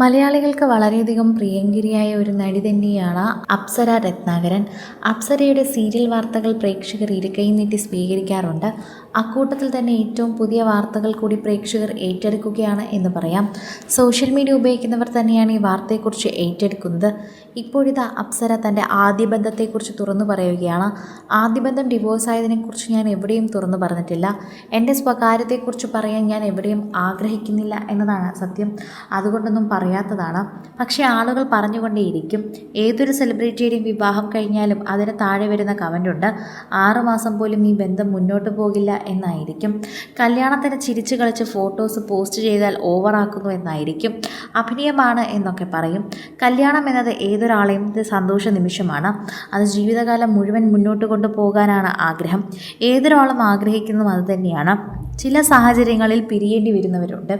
മലയാളികൾക്ക് വളരെയധികം പ്രിയങ്കരിയായ ഒരു നടി തന്നെയാണ് അപ്സര രത്നാകരൻ. അപ്സരയുടെ സീരിയൽ വാർത്തകൾ പ്രേക്ഷകർ ഇരുകൈ നീട്ടി സ്വീകരിക്കാറുണ്ട്. അക്കൂട്ടത്തിൽ തന്നെ ഏറ്റവും പുതിയ വാർത്തകൾ കൂടി പ്രേക്ഷകർ ഏറ്റെടുക്കുകയാണ് എന്ന് പറയാം. സോഷ്യൽ മീഡിയ ഉപയോഗിക്കുന്നവർ തന്നെയാണ് ഈ വാർത്തയെക്കുറിച്ച് ഏറ്റെടുക്കുന്നത്. ഇപ്പോഴിതാ അപ്സര തന്റെ ആദ്യ ബന്ധത്തെക്കുറിച്ച് തുറന്നു പറയുകയാണ്. ആദ്യ ബന്ധം ഡിവോഴ്സ് ആയതിനെക്കുറിച്ച് ഞാൻ എവിടെയും തുറന്നു പറഞ്ഞിട്ടില്ല. എന്റെ സ്വകാര്യത്തെക്കുറിച്ച് പറയാൻ ഞാൻ എവിടെയും ആഗ്രഹിക്കുന്നില്ല എന്നതാണ് സത്യം. അതുകൊണ്ടൊന്നും പറയാത്തതാണ് പക്ഷേ ആളുകൾ പറഞ്ഞുകൊണ്ടേയിരിക്കും. ഏതൊരു സെലിബ്രിറ്റിയുടെയും വിവാഹം കഴിഞ്ഞാലും അതിന് താഴെ വരുന്ന കമന്റുണ്ട്. ആറുമാസം പോലും ഈ ബന്ധം മുന്നോട്ട് പോകില്ല എന്നായിരിക്കും. കല്യാണത്തിന് ചിരിച്ചു കളിച്ച് ഫോട്ടോസ് പോസ്റ്റ് ചെയ്താൽ ഓവറാക്കുന്നു എന്നായിരിക്കും. അഭിനയമാണ് എന്നൊക്കെ പറയും. കല്യാണം എന്നത് ഏതൊരാളെയും സന്തോഷ നിമിഷമാണ്. അത് ജീവിതകാലം മുഴുവൻ മുന്നോട്ട് കൊണ്ടുപോകാനാണ് ആഗ്രഹം. ഏതൊരാളും ആഗ്രഹിക്കുന്നതും അത് തന്നെയാണ്. ചില സാഹചര്യങ്ങളിൽ പിരിയേണ്ടി വരുന്നവരുണ്ട്.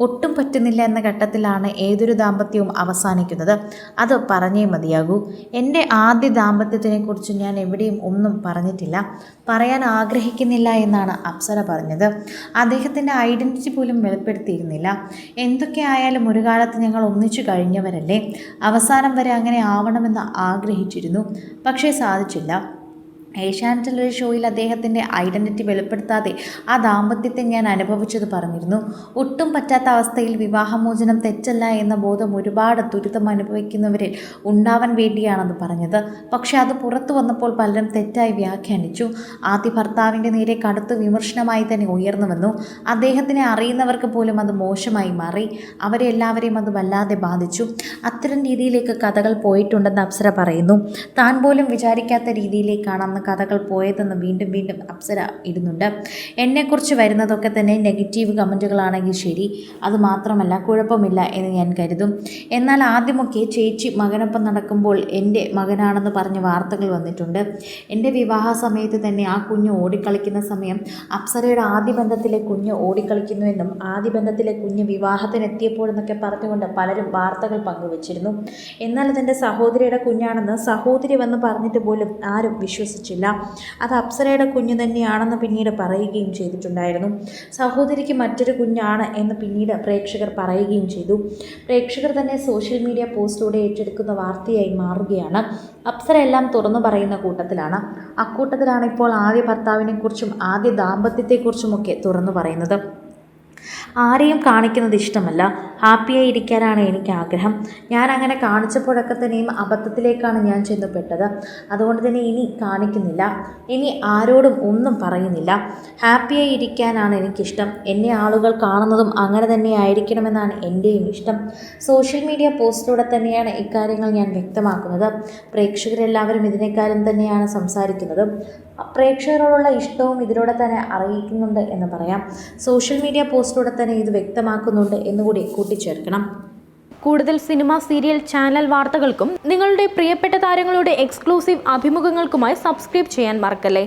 ഒട്ടും പറ്റുന്നില്ല എന്ന ഘട്ടത്തിലാണ് ഏതൊരു ദാമ്പത്യവും അവസാനിക്കുന്നത്. അത് പറഞ്ഞേ മതിയാകൂ. എന്റെ ആദ്യ ദാമ്പത്യത്തിനെക്കുറിച്ച് ഞാൻ എവിടെയും ഒന്നും പറഞ്ഞിട്ടില്ല. പറയാൻ ആഗ്രഹിക്കുന്നില്ല എന്നാണ് അപ്സര പറഞ്ഞത്. അദ്ദേഹത്തിന്റെ ഐഡന്റിറ്റി പോലും വെളിപ്പെടുത്തിയിരുന്നില്ല. എന്തൊക്കെ ആയാലും ഒരു കാലത്ത് ഞങ്ങൾ ഒന്നിച്ചു കഴിഞ്ഞവരല്ലേ? അവസാനം വരെ അങ്ങനെ ആവണമെന്ന് ആഗ്രഹിച്ചിരുന്നു. പക്ഷേ സാധിച്ചില്ല. ഏഷ്യാനെറ്റിലെ ഒരു ഷോയിൽ അദ്ദേഹത്തിന്റെ ഐഡന്റിറ്റി വെളിപ്പെടുത്താതെ ആ ദാമ്പത്യത്തെ ഞാൻ അനുഭവിച്ചത് പറഞ്ഞിരുന്നു. ഒട്ടും പറ്റാത്ത അവസ്ഥയിൽ വിവാഹമോചനം തെറ്റല്ല എന്ന ബോധം ഒരുപാട് ദുരിതം അനുഭവിക്കുന്നവരിൽ ഉണ്ടാവാൻ വേണ്ടിയാണെന്ന് പറഞ്ഞത്. പക്ഷേ അത് പുറത്തു വന്നപ്പോൾ പലരും തെറ്റായി വ്യാഖ്യാനിച്ചു. ആദ്യ ഭർത്താവിന്റെ നേരെ കടുത്ത വിമർശനമായി തന്നെ ഉയർന്നു വന്നു. അദ്ദേഹത്തിനെ അറിയുന്നവർക്ക് പോലും അത് മോശമായി മാറി. അവരെ എല്ലാവരെയും അത് വല്ലാതെ ബാധിച്ചു. അത്തരം രീതിയിലേക്ക് കഥകൾ പോയിട്ടുണ്ടെന്ന് അപ്സര പറയുന്നു. താൻ പോലും വിചാരിക്കാത്ത രീതിയിലേക്കാണ് അന്ന് കഥകൾ പോയതെന്ന് വീണ്ടും വീണ്ടും അപ്സര ഇടുന്നുണ്ട്. എന്നെക്കുറിച്ച് വരുന്നതൊക്കെ തന്നെ നെഗറ്റീവ് കമന്റുകളാണെങ്കിൽ ശരി. അത് മാത്രമല്ല കുഴപ്പമില്ല എന്ന് ഞാൻ കരുതും. എന്നാൽ ആദ്യമൊക്കെ ചേച്ചി മകനൊപ്പം നടക്കുമ്പോൾ എന്റെ മകനാണെന്ന് പറഞ്ഞ് വാർത്തകൾ വന്നിട്ടുണ്ട്. എന്റെ വിവാഹ സമയത്ത് തന്നെ ആ കുഞ്ഞ് ഓടിക്കളിക്കുന്ന സമയം അപ്സരയുടെ ആദ്യ ബന്ധത്തിലെ കുഞ്ഞ് ഓടിക്കളിക്കുന്നുവെന്നും ആദ്യ ബന്ധത്തിലെ കുഞ്ഞ് വിവാഹത്തിനെത്തിയപ്പോഴെന്നൊക്കെ പറഞ്ഞുകൊണ്ട് പലരും വാർത്തകൾ പങ്കുവച്ചിരുന്നു. എന്നാൽ അതെന്റെ സഹോദരിയുടെ കുഞ്ഞാണെന്ന് സഹോദരി വന്ന് പറഞ്ഞിട്ട് പോലും ആരും വിശ്വസിച്ചില്ല അത് അപ്സരയുടെ കുഞ്ഞ് തന്നെയാണെന്ന് പിന്നീട് പറയുകയും ചെയ്തിട്ടുണ്ടായിരുന്നു. സഹോദരിക്ക് മറ്റൊരു കുഞ്ഞാണ് എന്ന് പിന്നീട് പ്രേക്ഷകർ പറയുകയും ചെയ്തു. പ്രേക്ഷകർ തന്നെ സോഷ്യൽ മീഡിയ പോസ്റ്റിലൂടെ ഏറ്റെടുക്കുന്ന വാർത്തയായി മാറുകയാണ്. അപ്സര എല്ലാം തുറന്നു പറയുന്ന കൂട്ടത്തിലാണ്. അക്കൂട്ടത്തിലാണ് ഇപ്പോൾ ആദ്യ ഭർത്താവിനെക്കുറിച്ചും ആദ്യ ദാമ്പത്യത്തെക്കുറിച്ചുമൊക്കെ തുറന്നു പറയുന്നത്. ആരെയും കാണിക്കുന്നത് ഇഷ്ടമല്ല. ഹാപ്പിയായി ഇരിക്കാനാണ് എനിക്ക് ആഗ്രഹം. ഞാൻ അങ്ങനെ കാണിച്ചപ്പോഴൊക്കെ തന്നെയും അബദ്ധത്തിലേക്കാണ് ഞാൻ ചെന്നപ്പെട്ടത് അതുകൊണ്ട് തന്നെ ഇനി കാണിക്കുന്നില്ല. ഇനി ആരോടും ഒന്നും പറയുന്നില്ല. ഹാപ്പിയായി ഇരിക്കാനാണ് എനിക്കിഷ്ടം. എന്നെ ആളുകൾ കാണുന്നതും അങ്ങനെ തന്നെ ആയിരിക്കണമെന്നാണ് എന്റെയും ഇഷ്ടം. സോഷ്യൽ മീഡിയ പോസ്റ്റിലൂടെ തന്നെയാണ് ഇക്കാര്യങ്ങൾ ഞാൻ വ്യക്തമാക്കുന്നത്. പ്രേക്ഷകരെല്ലാവരും ഇതിനേക്കാളും തന്നെയാണ് സംസാരിക്കുന്നത്. പ്രേക്ഷകരോടുള്ള ഇഷ്ടവും ഇതിലൂടെ തന്നെ അറിയിക്കുന്നുണ്ട് എന്ന് പറയാം. സോഷ്യൽ മീഡിയ പോസ്റ്റിലൂടെ തന്നെ ഇത് വ്യക്തമാക്കുന്നുണ്ട് എന്നുകൂടി കൂട്ടിച്ചേർക്കണം. കൂടുതൽ സിനിമ സീരിയൽ ചാനൽ വാർത്തകൾക്കും നിങ്ങളുടെ പ്രിയപ്പെട്ട താരങ്ങളുടെ എക്സ്ക്ലൂസീവ് അഭിമുഖങ്ങൾക്കുമായി സബ്സ്ക്രൈബ് ചെയ്യാൻ മറക്കല്ലേ?